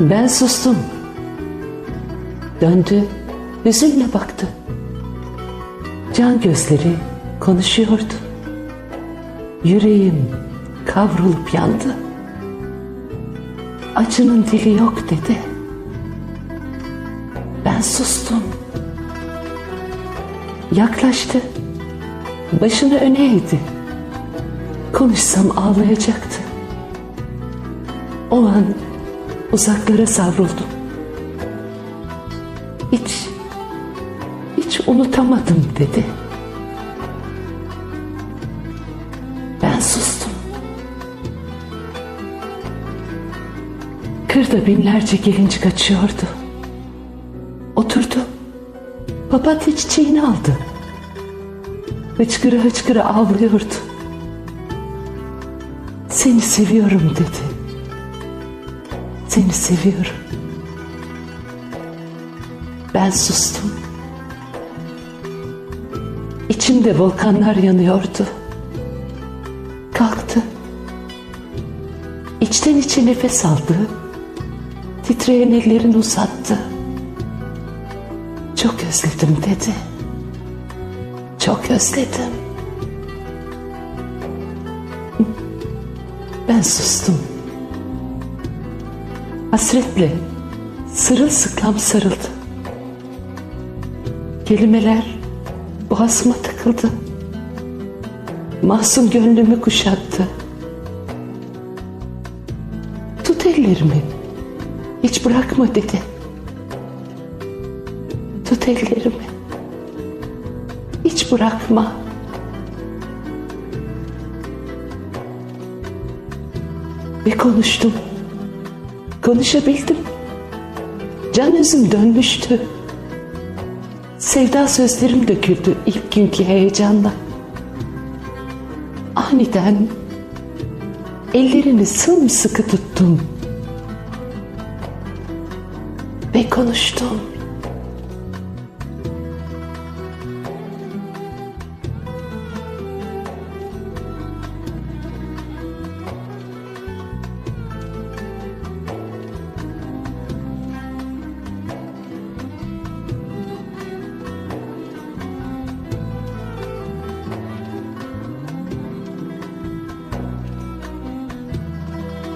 Ben sustum. Döndü, hüzünle baktı. Can gözleri konuşuyordu. Yüreğim kavrulup yandı. Acının dili yok dedi. Ben sustum. Yaklaştı. Başını öne eğdi. Konuşsam ağlayacaktı. O an uzaklara savruldum. Hiç, hiç unutamadım dedi. Ben sustum. Kırda binlerce gelincik açıyordu. Oturdu. Papatya çiçeğini aldı. Hıçkıra hıçkıra ağlıyordu. Seni seviyorum dedi. Seni seviyorum. Ben sustum. İçimde volkanlar yanıyordu. Kalktı. İçten içe nefes aldı. Titreyen ellerini uzattı. Çok özledim dedi. Çok özledim. Ben sustum. Hasretle sırılsıklam sarıldı. Kelimeler boğazıma takıldı. Masum gönlümü kuşattı. Tut ellerimi. Hiç bırakma dedi. Tut ellerimi. Hiç bırakma. Ve konuştum. Konuşabildim. Can özüm dönmüştü. Sevda sözlerim döküldü ilk günkü heyecanla. Aniden ellerini sımsıkı tuttum. Ve konuştum.